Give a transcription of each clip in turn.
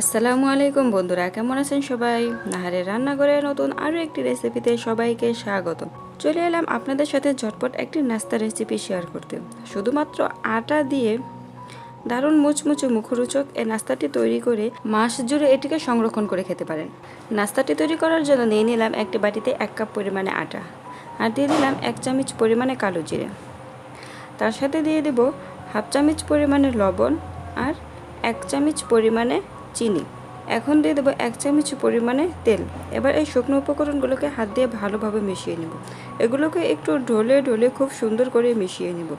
আসসালামু আলাইকুম বন্ধুরা, কেমন আছেন সবাই? নাহারের রান্নাঘরে নতুন আরও একটি রেসিপিতে সবাইকে স্বাগত। চলে এলাম আপনাদের সাথে ঝটপট একটি নাস্তা রেসিপি শেয়ার করতে। শুধুমাত্র আটা দিয়ে দারুণ মুচমুচে মুখরোচক এই নাস্তাটি তৈরি করে মাস জুড়ে এটিকে সংরক্ষণ করে খেতে পারেন। নাস্তাটি তৈরি করার জন্য নিয়ে নিলাম একটি বাটিতে এক কাপ পরিমাণে আটা আর দিয়ে দিলাম এক চামচ পরিমাণে কালো জিরে। তার সাথে দিয়ে দেব হাফ চামচ পরিমাণে লবণ আর এক চামচ পরিমাণে চিনি। এখন দিয়ে দেবো এক চামচ পরিমাণে তেল। এবার এই শুকনো উপকরণগুলোকে হাত দিয়ে ভালোভাবে মিশিয়ে নেব। এগুলোকে একটু ঢলে ঢলে খুব সুন্দর করে মিশিয়ে নেব।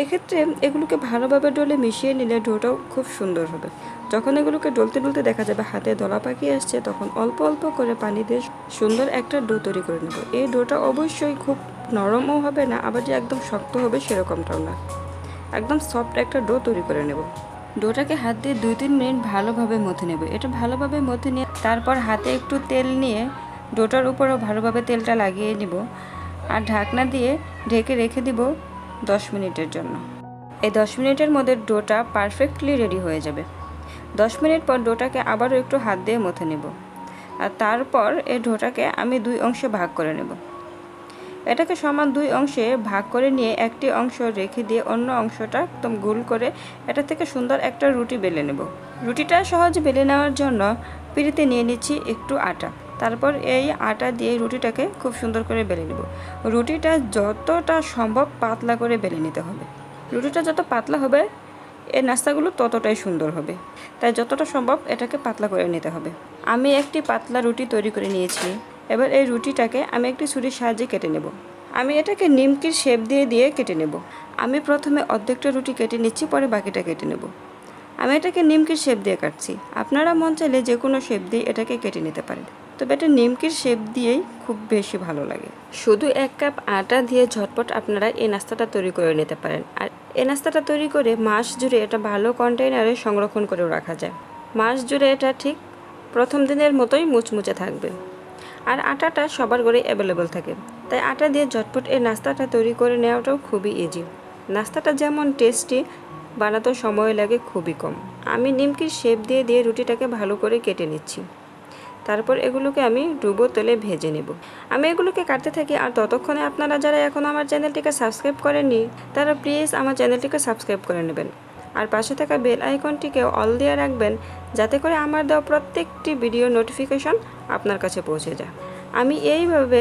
এক্ষেত্রে এগুলোকে ভালোভাবে ডলে মিশিয়ে নিলে ডোটাও খুব সুন্দর হবে। যখন এগুলোকে ডলতে ডলতে দেখা যাবে হাতে দলা পাকিয়ে আসছে, তখন অল্প অল্প করে পানি দিয়ে সুন্দর একটা ডো তৈরি করে নেব। এই ডোটা অবশ্যই খুব নরমও হবে না, আবার যে একদম শক্ত হবে সেরকমটাও না। একদম সফট একটা ডো তৈরি করে নেব। ডোটাকে হাত দিয়ে দুই তিন মিনিট ভালোভাবে মথে নেব। এটা ভালোভাবে মথে নিয়ে তারপর হাতে একটু তেল নিয়ে ডোটার উপরও ভালোভাবে তেলটা লাগিয়ে নিব আর ঢাকনা দিয়ে ঢেকে রেখে দিব দশ মিনিটের জন্য। এই দশ মিনিটের মধ্যে ডোটা পারফেক্টলি রেডি হয়ে যাবে। দশ মিনিট পর ডোটাকে আবারও একটু হাত দিয়ে মথে নেব। আর তারপর এই ডোটাকে আমি দুই অংশে ভাগ করে নেব। এটাকে সমান দুই অংশে ভাগ করে নিয়ে একটি অংশ রেখে দিয়ে অন্য অংশটা একদম গোল করে এটা থেকে সুন্দর একটা রুটি বেলে নেব। রুটিটা সহজে বেলে নেওয়ার জন্য পিড়িতে নিয়ে নিচ্ছি একটু আটা। তারপর এই আটা দিয়ে রুটিটাকে খুব সুন্দর করে বেলে নেব। রুটিটা যতটা সম্ভব পাতলা করে বেলে নিতে হবে। রুটিটা যত পাতলা হবে এই নাস্তাগুলো ততটাই সুন্দর হবে। তাই যতটা সম্ভব এটাকে পাতলা করে নিতে হবে। আমি একটি পাতলা রুটি তৈরি করে নিয়েছি। এবার এই রুটিটাকে আমি একটি ছুরির সাহায্যে কেটে নেব। আমি এটাকে নিমকির শেপ দিয়ে দিয়ে কেটে নেব। আমি প্রথমে অর্ধেকটা রুটি কেটে নিচ্ছি, পরে বাকিটা কেটে নেব। আমি এটাকে নিমকির শেপ দিয়ে কাটছি। আপনারা মন চাইলে যে কোনো শেপ দিয়ে এটাকে কেটে নিতে পারেন। তবে এটা নিমকির শেপ দিয়েই খুব বেশি ভালো লাগে। শুধু এক কাপ আটা দিয়ে ঝটপট আপনারা এই নাস্তাটা তৈরি করে নিতে পারেন। আর এই নাস্তাটা তৈরি করে মাস জুড়ে এটা ভালো কন্টেইনারে সংরক্ষণ করেও রাখা যায়। মাস জুড়ে এটা ঠিক প্রথম দিনের মতোই মুচমুচে থাকবে। আর আটাটা সবার ঘরে অ্যাভেলেবল থাকে। তাই আটা দিয়ে ঝটপট এই নাস্তাটা তৈরি করে নেওয়াটাও খুবই ইজি নাস্তাটা যেমন টেস্টি বানাতেও সময় লাগে খুবই কম। আমি নিমকির শেপ দিয়ে দিয়ে রুটিটাকে ভালো করে কেটে নিচ্ছি। তারপর এগুলোকে আমি ডুবো তেলে ভেজে নেব। আমি এগুলোকে কাটতে থাকি আর ততক্ষণে আপনারা যারা এখন আমার চ্যানেলটিকে সাবস্ক্রাইব করেননি, তারা প্লিজ আমার চ্যানেলটিকে সাবস্ক্রাইব করে নেবেন। আর পাশে থাকা বেল আইকনটিকে অল দিয়ে রাখবেন যাতে করে আমার দেওয়া প্রত্যেকটি ভিডিও নোটিফিকেশন আপনার কাছে পৌঁছে যায়। আমি এইভাবে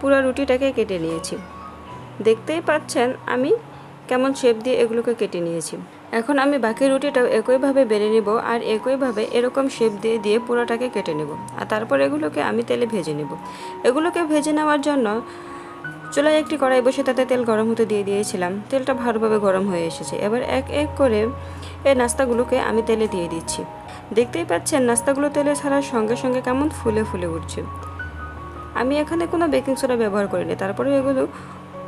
পুরো রুটিটাকে কেটে নিয়েছি। দেখতেই পাচ্ছেন আমি কেমন শেপ দিয়ে এগুলোকে কেটে নিয়েছি। এখন আমি বাকি রুটিটাও একইভাবে বেড়ে নিব আর একইভাবে এরকম শেপ দিয়ে দিয়ে পুরোটাকে কেটে নেব। আর তারপর এগুলোকে আমি তেলে ভেজে নেব। এগুলোকে ভেজে নেওয়ার জন্য চুলায় একটি কড়াই বসে তাতে তেল গরম হতে দিয়ে দিয়েছিলাম। তেলটা ভালোভাবে গরম হয়ে এসেছে। এবার এক এক করে এই নাস্তাগুলোকে আমি তেলে দিয়ে দিচ্ছি। দেখতেই পাচ্ছেন, নাস্তাগুলো তেলে ছাড়ার সঙ্গে সঙ্গে কেমন ফুলে ফুলে উঠছে। আমি এখানে কোনো বেকিং সোডা ব্যবহার করিনি। তারপরে এগুলো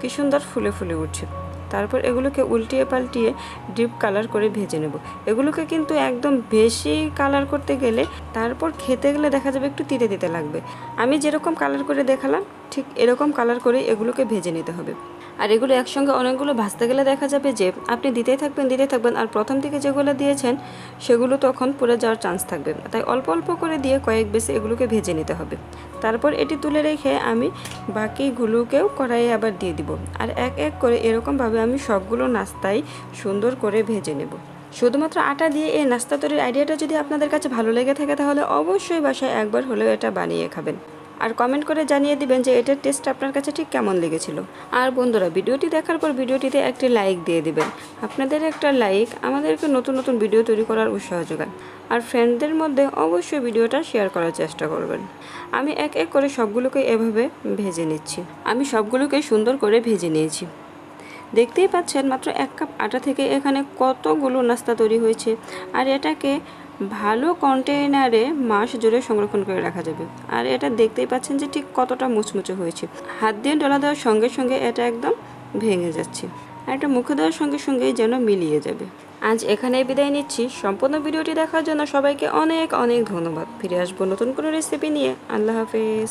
কি সুন্দর ফুলে ফুলে উঠছে। তারপর এগুলোকে উল্টিয়ে পাল্টিয়ে ডিপ কালার করে ভেজে নেব। এগুলোকে কিন্তু একদম বেশি কালার করতে গেলে তারপর খেতে গেলে দেখা যাবে একটু তিতে দিতে লাগবে। আমি যেরকম কালার করে দেখালাম ঠিক এরকম কালার করে এগুলোকে ভেজে নিতে হবে। আর এগুলো একসঙ্গে অনেকগুলো ভাজতে গেলে দেখা যাবে যে, আপনি দিতেই থাকবেন দিতেই থাকবেন, আর প্রথম থেকে যেগুলো দিয়েছেন, সেগুলো তখন পুড়ে যাওয়ার চান্স থাকবে। তাই অল্প অল্প করে দিয়ে কয়েক বেশি এগুলোকে ভেজে নিতে হবে। তারপর এটি তুলে রেখে আমি বাকিগুলোকেও কড়াইয়ে আবার দিয়ে দিব। আর এক এক করে এরকমভাবে আমি সবগুলো নাস্তাই সুন্দর করে ভেজে নেব। শুধুমাত্র আটা দিয়ে এই নাস্তা তৈরির আইডিয়াটা যদি আপনাদের কাছে ভালো লেগে থাকে, তাহলে অবশ্যই বাসায় একবার হলেও এটা বানিয়ে খাবেন। আর কমেন্ট করে জানিয়ে দিবেন যে এটার টেস্ট আপনার কাছে ঠিক কেমন লেগেছিল। আর বন্ধুরা, ভিডিওটি দেখার পর ভিডিওটিতে একটি লাইক দিয়ে দিবেন। আপনাদের একটা লাইক আমাদেরকে নতুন নতুন ভিডিও তৈরি করার উৎসাহ যোগায় আর ফ্রেন্ডদের মধ্যে অবশ্যই ভিডিওটা শেয়ার করার চেষ্টা করবেন। আমি এক এক করে সবগুলোকে এভাবে ভেজে নিচ্ছি। আমি সবগুলোকে সুন্দর করে ভেজে নিয়েছি। দেখতেই পাচ্ছেন মাত্র এক কাপ আটা থেকে এখানে কতগুলো নাস্তা তৈরি হয়েছে। আর এটাকে ভালো কন্টেইনারে মাস জুড়ে সংরক্ষণ করে রাখা যাবে। আর এটা দেখতেই পাচ্ছেন যে ঠিক কতটা মুচমুচে হয়েছে। হাত দিয়ে ডলা দেওয়ার সঙ্গে সঙ্গে এটা একদম ভেঙে যাচ্ছে। আর এটা মুখে দেওয়ার সঙ্গে সঙ্গে যেন মিলিয়ে যাবে। আজ এখানেই বিদায় নিচ্ছি। সম্পূর্ণ ভিডিওটি দেখার জন্য সবাইকে অনেক অনেক ধন্যবাদ। ফিরে আসব নতুন কোনো রেসিপি নিয়ে। আল্লাহ হাফেজ।